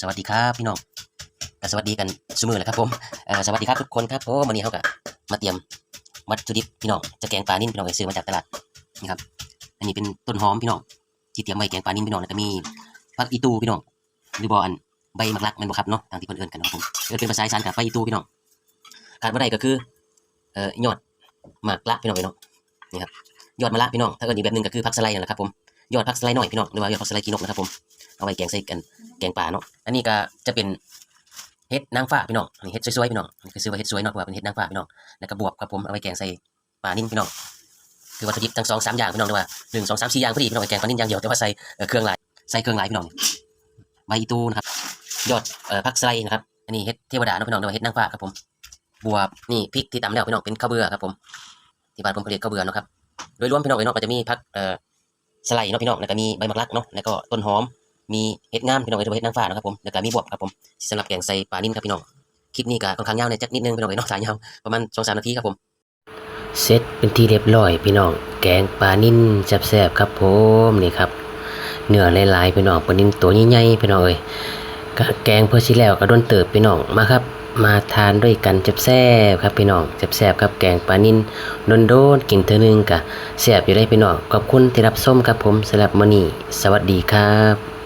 สวัสดีครับพี่น้องกสวัสดีกันสมือแหละครับผมสวัสดีครับทุกคนครับผมวันนี้เขาก็มาเตรียมวัตถุดิบพี่น้องจะแกงปลานิ่มพี่น้องไปซื้อมาจากตลาดนี่ครับอันนี้เป็นต้นหอมพี่น้องที่เตรียมไว้แกงปลานิ่มพี่น้องแล้วก็มีผักอีตูพี่น้องหรือบออันใบมักลักมันบ่ครับเนาะทางที่เพิ่นเอิ้นกันนะผมเอิ้นเป็นภาษาอีสานกับใบอีตูพี่น้องขาดบ่ได้ก็คือเอ่อยอดหมากละพี่น้องพี่น้องนี่ครับยอดมะละพี่น้องถ้าเกิดอีกแบบหนึงก็คือผักสไลด์นั่นแหละครับผมยอดผักสไลด์หน่อยพี่น้องหรือว่ายอดผักสไลกินกนะครับผมเอาไว้แกงใส่กัน แกงป่าเนาะ อันนี้ก็จะเป็นเห็ดนางฟ้าพี่น้องอันนี้เห็ดสวยๆพี่น้องอันนี้คือซื้อว่าเห็ดสวยเนาะว่าเป็นเห็ดนางฟ้าพี่น้อง แล้วก็บวบครับผมเอาไว้แกงใส่ปลานิ่นพี่น้อง คือวัตถุดิบทั้งสองสามอย่างพี่น้องหรือว่าหนึ่งสองสามสี่อย่างพอดีพี่น้องไว้แกงปลานิ่นอย่างเดียวแต่ว่าใส่เครื่องหลายใส่เครื่องหลายพี่น้องใบอีตูนะครับ ยอดผักสไลด์นะครับ อันนี้เห็ดเทวดาเนาะพี่น้องหรือว่าเห็ดนางฟ้าครับผม บวบนี่พริกที่ตำแล้วพี่น้องเป็นข้าวเบื่อครับผมที่บ้านผมเขาเรียข้าวเบื่อเนาะครับ โดยรวมพี่น้องพี่น้องก็จะมีผักสไลด์เนาะพี่น้องแล้วก็มีใบมะกรักเนาะแล้วก็ต้นหอม มีเห็ดงามพี่น้องเอ้ยหรือว่าเห็ดนางฟ้านะครับผมแล้วก็มีบวบครับผมสำหรับแกงใส่ปลานิ่มครับพี่น้องคลิปนี้ก็ค่อนข้างยาวในอยจักนิดนึงพี่น้องเอ้ยเนาะสายยาวประมาณสองสามนาทีครับผมเสร็จเป็นที่เรียบร้อยพี่น้องแกงปลานิ่มแซ่บๆครับผมนี่ครับเนื้อหลายๆพี่น้องปลานิ่มตัวใหญ่ๆพี่น้องเอ้ยแกงเพื่อสิแล้วก็โดนเติบพี่น้องมาครับมาทานด้วยกันแซ่บๆครับพี่น้องแซ่บๆครับแกงปลานิ่มโดนๆกินเท่อนึงกะแซ่บอยู่ได้พี่น้องขอบคุณที่รับชมครับผมสำหรับมื้อนี้สวัสดีครับ